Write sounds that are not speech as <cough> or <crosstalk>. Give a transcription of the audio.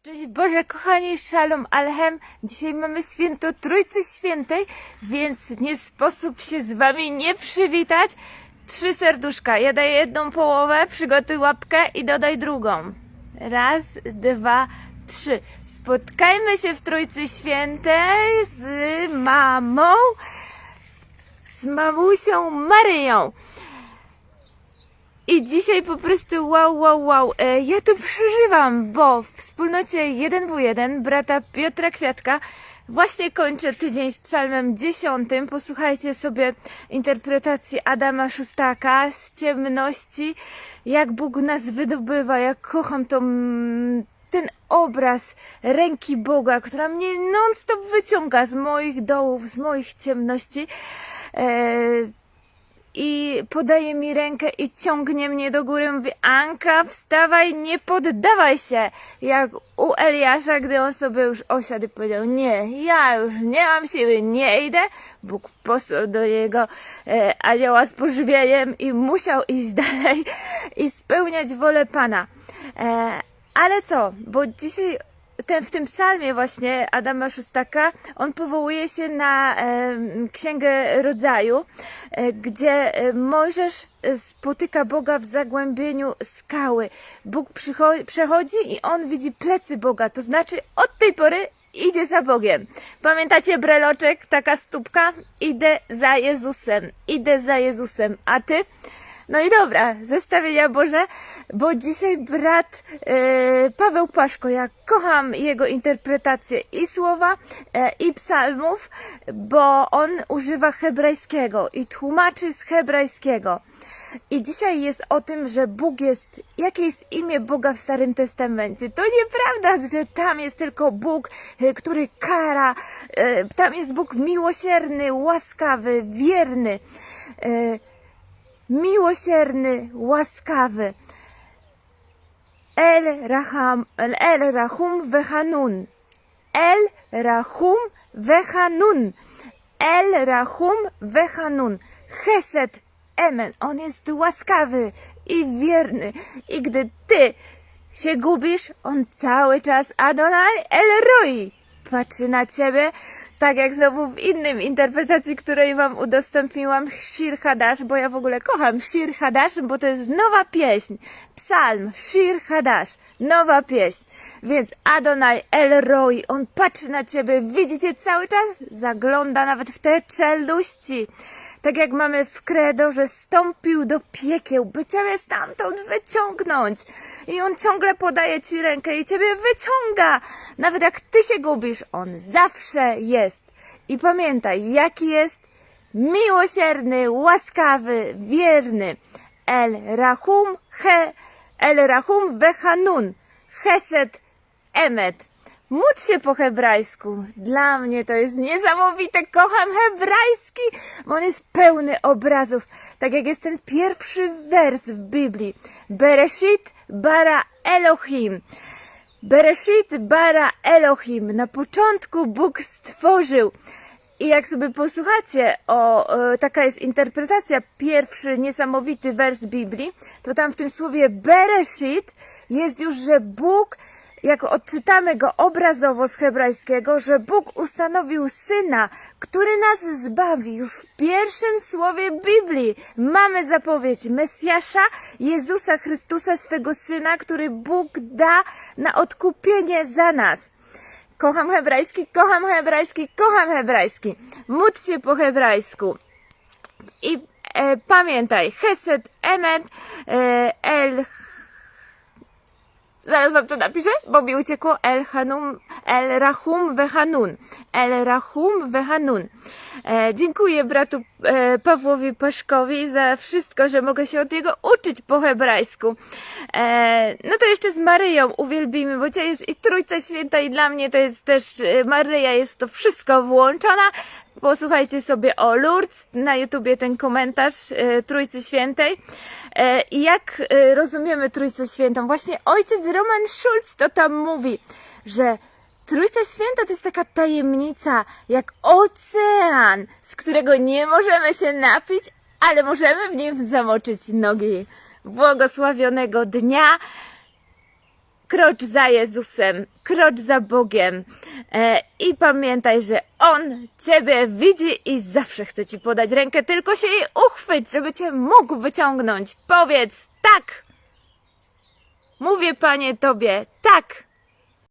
Szczęść Boże, kochani, Shalom Alchem. Dzisiaj mamy święto Trójcy Świętej, więc nie sposób się z wami nie przywitać. Trzy serduszka. Ja daję jedną połowę, przygotuj łapkę i dodaj drugą. Raz, dwa, trzy. Spotkajmy się w Trójcy Świętej z mamą, z mamusią Maryją. I dzisiaj po prostu wow, wow, wow. E, ja to <laughs> przeżywam, bo w wspólnocie 1w1 brata Piotra Kwiatka właśnie kończę tydzień z psalmem 10. Posłuchajcie sobie interpretacji Adama Szustaka z ciemności, jak Bóg nas wydobywa, jak kocham tą ten obraz ręki Boga, która mnie non-stop wyciąga z moich dołów, z moich ciemności. E, i podaje mi rękę i ciągnie mnie do góry. Mówi, Anka, wstawaj, nie poddawaj się. Jak u Eliasza, gdy on sobie już osiadł i powiedział, nie, ja już nie mam siły, nie idę. Bóg posłał do niego e, anioła z pożywieniem i musiał iść <laughs> dalej i spełniać wolę Pana. E, ale co, bo dzisiaj ten, w tym psalmie właśnie Adama Szustaka, on powołuje się na e, Księgę Rodzaju, e, gdzie e, Mojżesz e, spotyka Boga w zagłębieniu skały. Bóg przechodzi i on widzi plecy Boga, to znaczy od tej pory idzie za Bogiem. Pamiętacie breloczek, taka stópka? Idę za Jezusem, idę za Jezusem, a ty? No i dobra, zestawienia Boże, bo dzisiaj brat e, Paweł Paszko, ja kocham jego interpretację i słowa, e, i psalmów, bo on używa hebrajskiego i tłumaczy z hebrajskiego. I dzisiaj jest o tym, że Bóg jest, jakie jest imię Boga w Starym Testamencie. To nieprawda, że tam jest tylko Bóg, e, który kara, e, tam jest Bóg miłosierny, łaskawy, wierny. Miłosierny, łaskawy. El Raham, El Rahum Vehanun. El Rahum Vehanun. El Rahum Vehanun. Chesed Emen. On jest łaskawy i wierny. I gdy ty się gubisz, on cały czas Adonai El Roi patrzy na ciebie, tak jak znowu w innym interpretacji, której wam udostępniłam, Shir Hadash, bo ja w ogóle kocham Shir Hadash, bo to jest nowa pieśń. Psalm, Shir Hadash, nowa pieśń. Więc Adonai El Roi, on patrzy na ciebie, widzicie cały czas, zagląda nawet w te czeluści. Tak jak mamy w credo, że stąpił do piekieł, by ciebie stamtąd wyciągnąć. I on ciągle podaje ci rękę i ciebie wyciąga. Nawet jak ty się gubisz, on zawsze jest. I pamiętaj, jaki jest miłosierny, łaskawy, wierny. El Rahum, he, El Rahum Vehanun, Chesed Emet. Módl się po hebrajsku. Dla mnie to jest niesamowite. Kocham hebrajski, bo on jest pełny obrazów. Tak jak jest ten pierwszy wers w Biblii. Bereshit bara Elohim. Bereshit bara Elohim. Na początku Bóg stworzył. I jak sobie posłuchacie, o, e, taka jest interpretacja, pierwszy niesamowity wers Biblii, to tam w tym słowie Bereshit jest już, że Bóg jak odczytamy go obrazowo z hebrajskiego, że Bóg ustanowił syna, który nas zbawi. Już w pierwszym słowie Biblii mamy zapowiedź Mesjasza, Jezusa Chrystusa, swego syna, który Bóg da na odkupienie za nas. Kocham hebrajski, kocham hebrajski, kocham hebrajski. Módl się po hebrajsku. I e, pamiętaj, Hesed, Emet, e, El Zaraz wam to napiszę, bo mi uciekło El Hanum, El Rahum Vehanun. El Rahum Vehanun. E, dziękuję bratu e, Pawłowi Paszkowi za wszystko, że mogę się od niego uczyć po hebrajsku. E, no to jeszcze z Maryją uwielbimy, bo dzisiaj jest i Trójca Święta i dla mnie to jest też, e, Maryja jest to wszystko włączona. Posłuchajcie sobie o Lourdes, na YouTubie ten komentarz e, Trójcy Świętej. E, I jak e, rozumiemy Trójcę Świętą? Właśnie ojciec Roman Schulz to tam mówi, że Trójca Święta to jest taka tajemnica, jak ocean, z którego nie możemy się napić, ale możemy w nim zamoczyć nogi. Błogosławionego dnia. Krocz za Jezusem, krocz za Bogiem e, i pamiętaj, że On Ciebie widzi i zawsze chce Ci podać rękę, tylko się jej uchwyć, żeby Cię mógł wyciągnąć. Powiedz tak! Mówię Panie Tobie tak!